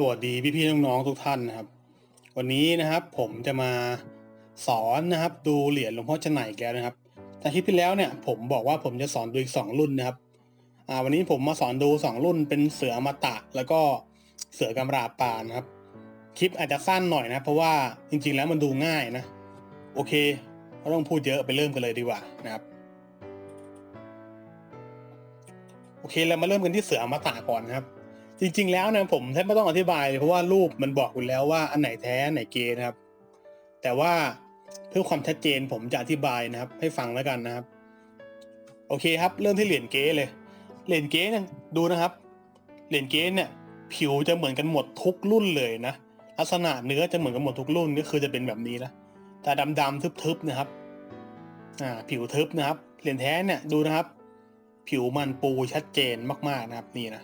สวัสดีพี่ๆน้องๆทุกท่านนะครับ วันนี้นะครับผมจะมาสอนนะครับ ดูเหรียญหลวงพ่อจะไหนแกนะครับแต่คลิปที่แล้วเนี่ยผมบอกว่าผมจะสอนดูอีกสองรุ่นนะครับอ่าวันนี้ผมมาสอนดูสองรุ่นเป็นเสืออมาตะ แล้วก็เสือกำราบปานะครับ คลิปอาจจะสั้นหน่อยนะ เพราะว่าจริงๆแล้วมันดูง่ายนะ โอเคไม่ต้องพูดเยอะไปเริ่มกันเลยดีกว่านะครับโอเคเรามาเริ่มกันที่เสืออมตะก่อนนะครับ จริง ๆ แล้วนี่ยผมแทบไม่ต้องอธิบายเลยเพราะว่ารูปมันบอกอยู่แล้วว่าอันไหนแท้อันไหนเกนะครับ แต่ว่าเพื่อความชัดเจนผมจะอธิบายนะครับ ให้ฟังแล้วกันนะครับ โอเคครับ เริ่มที่เหรียญเก๊เลย เหรียญเก๊เนี่ยดูนะครับ เหรียญเก๊เนี่ย ผิวจะเหมือนกันหมดทุกรุ่นเลยนะลักษณะเนื้อจะเหมือนกันหมดทุกรุ่นก็คือจะเป็นแบบนี้นะแต่ดำๆทึบๆนะครับอ่าผิวทึบนะครับ เหรียญแท้เนี่ยดูนะครับ ผิวมันปูชัดเจนมากๆนะครับนี่นะ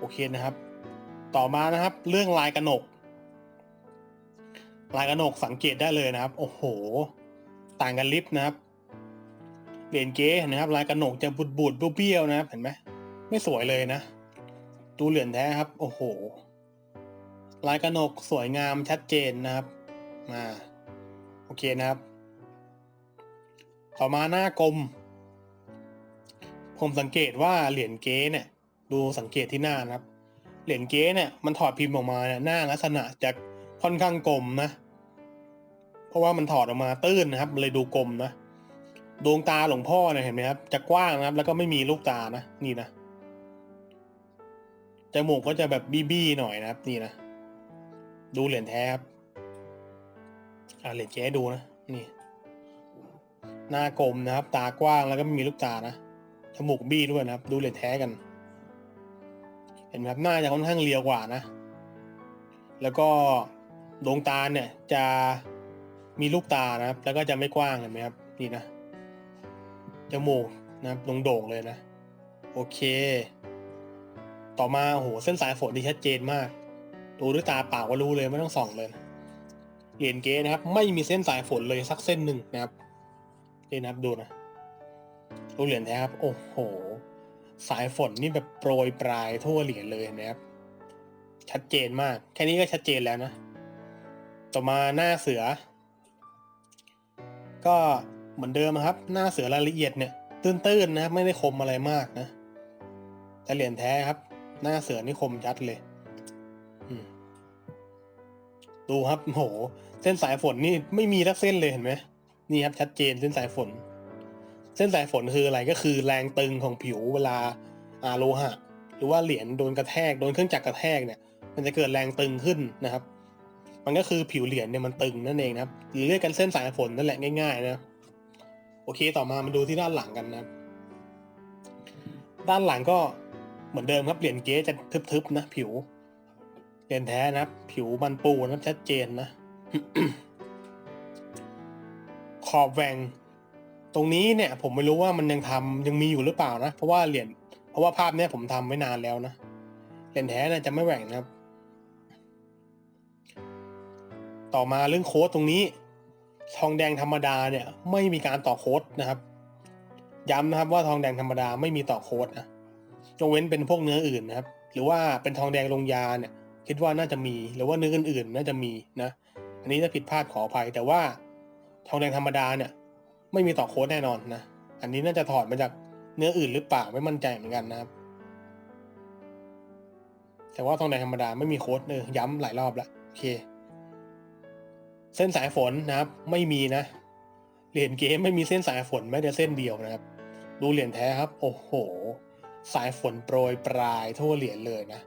โอเคนะครับ ต่อมานะครับ เรื่องลายกระหนก ลายกระหนกสังเกตได้เลยนะครับ โอ้โห ต่างกันลิฟนะครับเหรียญเก๊เห็นะครับ ลายกระหนกจะบูดบูดเบี้ยวๆนะครับ เห็นไหมไม่สวยเลยนะดูเหรียญแท้ครับ โอ้โห ลายกระหนกสวยงามชัดเจนนะครับ มาโอเคนะครับ ต่อมาหน้ากลม ผมสังเกตว่าเหรียญเก๊เนี่ย ดูสังเกตที่หน้านะครับ เหรียญเก๊เนี่ยมันถอดพิมพ์ออกมาเนี่ยหน้าลักษณะจะค่อนข้างกลมนะ เพราะว่ามันถอดออกมาตื้นนะครับ เลยดูกลมนะดวงตาหลวงพ่อเนี่ยเห็นไหมครับ จะกว้างนะครับ แล้วก็ไม่มีลูกตานะนี่นะจมูกก็จะแบบบี้ๆหน่อยนะครับ นี่นะดูเหรียญแท้ครับอ่าเหรียญเก๊ให้ดูนะนี่ หน้ากลมนะครับ ตากว้างแล้วก็ไม่มีลูกตานะจมูกบี้ด้วยนะครับ ดูเหรียญแท้กัน เห็นไหมครับหน้าจะค่อนข้างเรียวกว่านะ แล้วก็ดวงตาเนี่ยจะมีลูกตานะครับ แล้วก็จะไม่กว้างเห็นไหมครับ นี่นะจมูกนะครับโด่งๆเลยนะ โอเค ต่อมาโอ้โหเส้นสายฝนที่ชัดเจนมาก ดูด้วยตาเปล่าก็รู้เลยไม่ต้องส่องเลยนะเหรียญเก๊นะครับ ไม่มีเส้นสายฝนเลยสักเส้นหนึ่งนะครับนี่นะครับดูนะดูเหรียญแท้ครับ โอ้โห สายฝนนี่แบบโปรยปลายทั่วเหรียญเลยนะครับ ชัดเจนมาก แค่นี้ก็ชัดเจนแล้วนะ ต่อมาหน้าเสือ ก็เหมือนเดิมครับ หน้าเสือรายละเอียดเนี่ยตื้นๆนะครับไม่ได้คมอะไรมากนะแต่เหรียญแท้ครับ หน้าเสือนี่คมชัดเลยดูครับโห เส้นสายฝนนี่ไม่มีทักเส้นเลยเห็นไหมนี่ครับชัดเจนเส้นสายฝน เส้นสายฝนคืออะไรก็คือแรงตึงของผิวเวลาอาโลหะ หรือว่าเหรียญโดนกระแทกโดนเครื่องจักรกระแทกเนี่ย มันจะเกิดแรงตึงขึ้นนะครับ มันก็คือผิวเหรียญเนี่ยมันตึงนั่นเองนะครับหรือเรียกกันเส้นสายฝนนั่นแหละง่าย ๆ นะโอเคต่อมามาดูที่ด้านหลังกันนะครับ ด้านหลังก็เหมือนเดิมครับเหรียญเก๊จะทึบๆนะผิวเหรียญแท้นะครับ ผิวมันปูนะชัดเจนนะขอบแหวง ตรงนี้เนี่ยผมไม่รู้ว่ามันยังทำยังมีอยู่หรือเปล่านะ เพราะว่าเหรียญเพราะว่าภาพเนี้ยผมทำไว้นานแล้วนะเหรียญแท้เนี่ยจะไม่แหว่งนะครับ ต่อมาเรื่องโค้ดตรงนี้ ทองแดงธรรมดาเนี่ย ไม่มีการต่อโค้ดนะครับ ย้ำนะครับว่าทองแดงธรรมดาไม่มีต่อโค้ดนะยกเว้นเป็นพวกเนื้ออื่นนะครับ หรือว่าเป็นทองแดงลงยาเนี่ย คิดว่าน่าจะมีหรือว่าเนื้ออื่นๆ น่าจะมีนะ อันนี้ถ้าผิดพลาดขออภัยแต่ว่าทองแดงธรรมดาเนี่ย ไม่มีต่อโค้ดแน่นอนนะ อันนี้น่าจะถอดมาจากเนื้ออื่นหรือเปล่าไม่มั่นใจเหมือนกันนะครับ แต่ว่าทองแดงธรรมดาไม่มีโค้ดเออย้ำหลายรอบแล้วโอเค เส้นสายฝนนะครับ ไม่มีนะเหรียญเกมไม่มีเส้นสายฝนแม้แต่เส้นเดียวนะครับ ดูเหรียญแท้ครับ โอ้โห สายฝนโปรยปลายทั่วเหรียญเลยนะ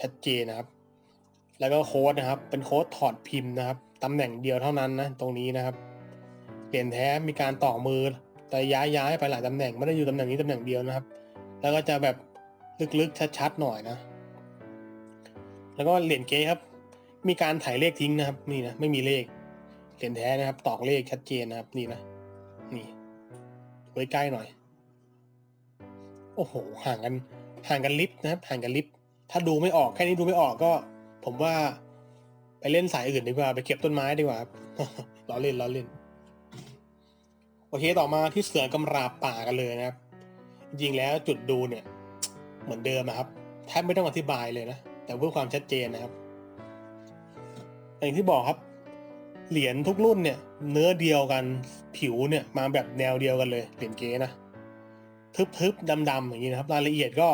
ชัดเจนนะครับ แล้วก็โค้ดนะครับ เป็นโค้ดถอดพิมพ์นะครับตำแหน่งเดียวเท่านั้นนะ ตรงนี้นะครับ เหรียญแท้มีการต่อมือ แต่ย้ายย้ายไปหลายตำแหน่งไม่ได้อยู่ตำแหน่งนี้ตำแหน่งเดียวนะครับ แล้วก็จะแบบลึกๆชัดๆหน่อยนะ แล้วก็เหรียญเก๊ครับ มีการถ่ายเลขทิ้งนะครับ นี่นะไม่มีเลขเหรียญแท้นะครับ ตอกเลขชัดเจนนะครับ นี่นะนี่ไว้ใกล้หน่อย โอ้โหห่างกันห่างกันลิฟต์นะครับห่างกันลิฟต์ถ้าดูไม่ออกแค่นี้ดูไม่ออกก็ ผมว่าไปเล่นสายอื่นดีกว่าไปเก็บต้นไม้ดีกว่าครับล้อเล่นล้อเล่น โอเคต่อมาที่เสือกำราบป่ากันเลยนะครับ จริงๆแล้วจุดดูเนี่ยเหมือนเดิมนะครับแทบไม่ต้องอธิบายเลยนะ แต่เพื่อความชัดเจนนะครับอย่างที่บอกครับ เหรียญทุกรุ่นเนี่ย เนื้อเดียวกันผิวเนี่ยมาแบบแนวเดียวกันเลยเหรียญเกนะทึบๆดำๆอย่างนี้นะครับ รายละเอียดก็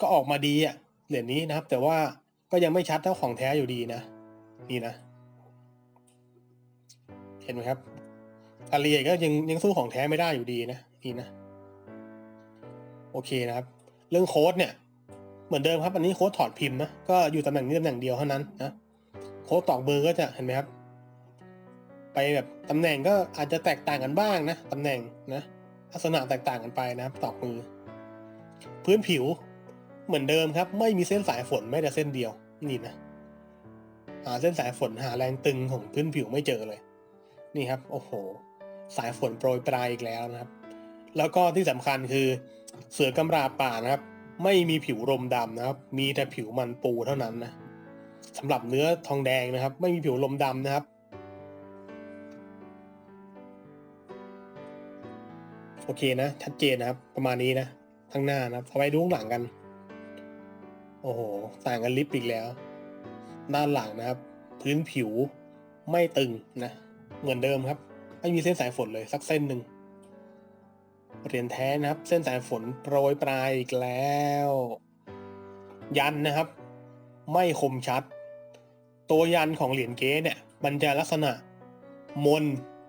ก็ออกมาดีอะเหรียญนี้นะครับ แต่ว่าก็ยังไม่ชัดเท่าของแท้อยู่ดีนะ นี่นะ เห็นไหมครับ รายละเอียก็ยังยังสู้ของแท้ไม่ได้อยู่ดีนะนี่นะโอเคนะครับ เรื่องโค้ดเนี่ย เหมือนเดิมครับ อันนี้โค้ดถอดพิมพ์นะก็อยู่ตำแหน่งนี้ตำแหน่งเดียวเท่านั้นนะโค้ดตอกเบอร์ก็จะเห็นไหมครับ ไปแบบตำแหน่งก็อาจจะแตกต่างกันบ้างนะตำแหน่งนะลักษณะแตกต่างกันไปนะครับตอกมือ พื้นผิวเหมือนเดิมครับ ไม่มีเส้นสายฝนไม่แต่เส้นเดียวนี่นะหาเส้นสายฝนหาแรงตึงของพื้นผิวไม่เจอเลย นี่ครับ โอ้โห สายฝนโปรยปลายอีกแล้วนะครับ แล้วก็ที่สำคัญคือเสือกำราป่านะครับ ไม่มีผิวรมดำนะครับ มีแต่ผิวมันปูเท่านั้นนะสำหรับเนื้อทองแดงนะครับ ไม่มีผิวลมดำนะครับโอเคนะ ชัดเจนนะครับ ประมาณนี้นะข้างหน้านะครับเอาไปดูข้างหลังกัน โอ้โหต่างกันลิปอีกแล้ว ด้านหลังนะครับ พื้นผิวไม่ตึงนะ เหมือนเดิมครับ ไม่มีเส้นสายฝนเลยสักเส้นหนึ่งเหรียญแท้นะครับ เส้นสายฝนโปรยปลายอีกแล้ว ยันนะครับ ไม่คมชัด ตัวยันของเหรียญเก๊เนี่ย มันจะลักษณะมน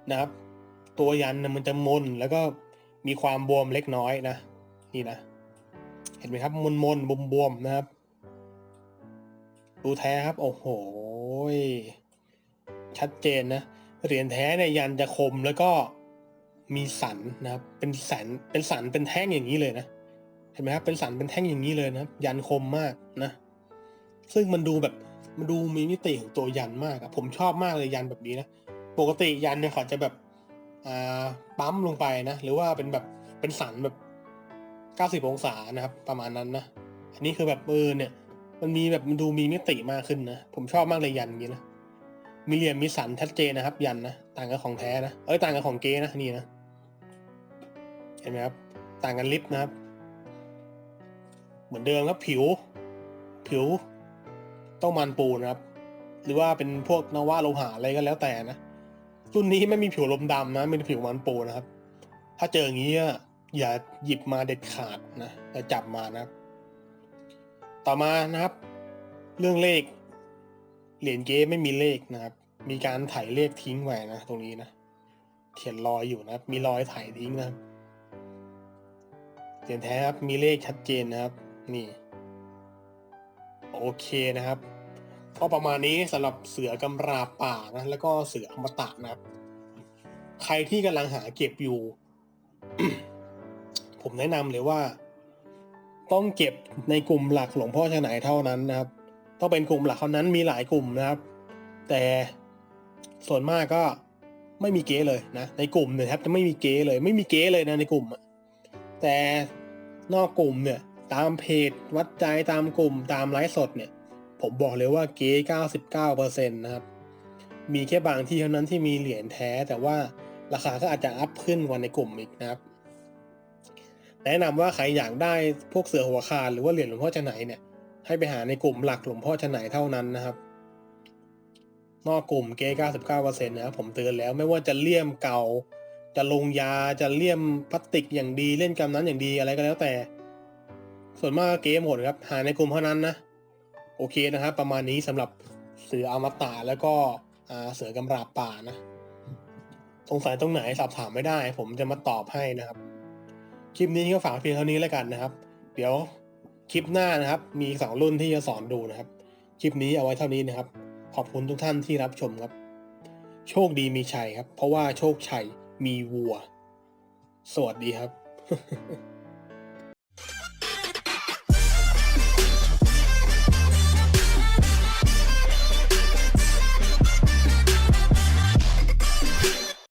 นะครับ ตัวยันมันจะมนแล้วก็มีความบวมเล็กน้อยนะนี่นะ เห็นไหมครับมนมนบวมบวมนะครับดูแท้ครับ โอ้โห ชัดเจนนะ เหรียญแท้เนี่ยยันจะคมแล้วก็มีสันนะครับ เป็นสันเป็นสันเป็นแท่งอย่างนี้เลยนะเห็นไหมครับเป็นสันเป็นแท่งอย่างนี้เลยนะครับ ยันคมมากนะ ซึ่งมันดูแบบมันดูมีมิติของตัวยันมากอะผมชอบมากเลยยันแบบนี้นะปกติยันเนี่ยเขาจะแบบอ่าปั๊มลงไปนะหรือว่าเป็นแบบเป็นสันแบบเก้าสิบองศานะครับ ประมาณนั้นนะอันนี้คือแบบเออเนี่ย มันมีแบบมันดูมีมิติมากขึ้นนะผมชอบมากเลยยันอย่างนี้นะ มีเหลี่ยมมีสันชัดเจนนะครับ ยันนะต่างกับของแท้นะเอ้ยต่างกับของเก๊นะนี่นะเห็นไหมครับ ต่างกันลิฟต์นะครับ เหมือนเดิมครับผิว ผิวต้องมันปูนะครับ หรือว่าเป็นพวกนวะโลหะอะไรก็แล้วแต่นะรุ่นนี้ไม่มีผิวลมดำนะมีแต่ผิวมันปูนะครับ ถ้าเจออย่างนี้อะอย่าหยิบมาเด็ดขาดนะอย่าจับมานะครับ ต่อมานะครับ เรื่องเลข เหรียญเก๊ไม่มีเลขนะครับ มีการถ่ายเลขทิ้งไว้นะตรงนี้นะเขียนรอยอยู่นะครับ มีรอยถ่ายทิ้งนะครับเหรียญแท้ครับมีเลขชัดเจนนะครับ นี่โอเคนะครับก็ประมาณนี้สำหรับเสือกำราป่านะแล้วก็เสืออมตะนะครับ ใครที่กำลังหาเก็บอยู่ ผมแนะนำเลยว่า ต้องเก็บในกลุ่มหลักหลวงพ่อชไหนเท่านั้นนะครับ ต้องเป็นกลุ่มหลักเท่านั้นมีหลายกลุ่มนะครับ แต่ส่วนมากก็ไม่มีเก๊เลยนะ ในกลุ่มเนี่ยครับจะไม่มีเก๊เลย ไม่มีเก๊เลยนะในกลุ่มแต่นอกกลุ่มเนี่ย ตามเพจวัดใจตามกลุ่มตามไลฟ์สดเนี่ย ผมบอกเลยว่าเก๊99%นะครับ มีแค่บางที่เท่านั้นที่มีเหรียญแท้ แต่ว่าราคาก็อาจจะอัพขึ้นกว่าในกลุ่มอีกนะครับ แนะนำว่าใครอยากได้พวกเสือหัวคานหรือว่าเหรียญหลวงพ่อจะไหนเนี่ย ให้ไปหาในกลุ่มหลักหลวงพ่อชนไหนเท่านั้นนะครับ นอกกลุ่มเก๊99%นะครับผมเตือนแล้วไม่ว่าจะเลี่ยมเก่า จะลงยาจะเลี่ยมพลาสติกอย่างดีเล่นกำนั้นอย่างดีอะไรก็แล้วแต่ ส่วนมากเก๊หมดครับ หาในกลุ่มเท่านั้นนะ โอเคนะครับ ประมาณนี้สำหรับเสืออมตะแล้วก็เสือกำราบป่านะสงสัยตรงไหนสอบถามไม่ได้ ผมจะมาตอบให้นะครับ คลิปนี้ก็ฝากเพียงเท่านี้แล้วกันนะครับ เดี๋ยว คลิปหน้านะครับ มีสองรุ่นที่จะสอนดูนะครับ คลิปนี้เอาไว้เท่านี้นะครับ ขอบคุณทุกท่านที่รับชมครับ โชคดีมีชัยครับ เพราะว่าโชคชัยมีวัว สวัสดีครับ